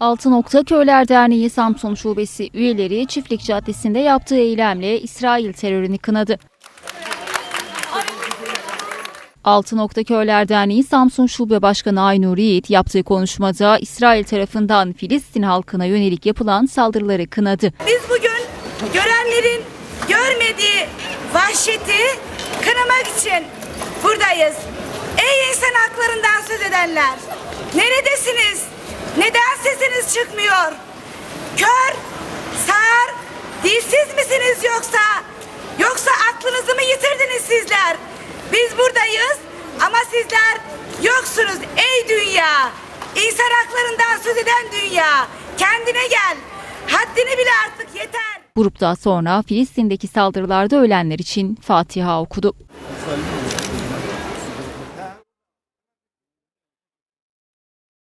Altı Nokta Köyler Derneği Samsun Şubesi üyeleri Çiftlik Caddesi'nde yaptığı eylemle İsrail terörünü kınadı. Altı Nokta Köyler Derneği Samsun Şube Başkanı Aynur Yiğit yaptığı konuşmada İsrail tarafından Filistin halkına yönelik yapılan saldırıları kınadı. Biz bugün görenlerin görmediği vahşeti kınamak için buradayız. Ey insan haklarından söz edenler! Neredesiniz? Neden çıkmıyor? Kör, sağır, dilsiz misiniz yoksa? Yoksa aklınızı mı yitirdiniz sizler? Biz buradayız ama sizler yoksunuz ey dünya. İnsan haklarından söz eden dünya. Kendine gel. Haddini bile artık yeter. Grupta sonra Filistin'deki saldırılarda ölenler için Fatiha okudu.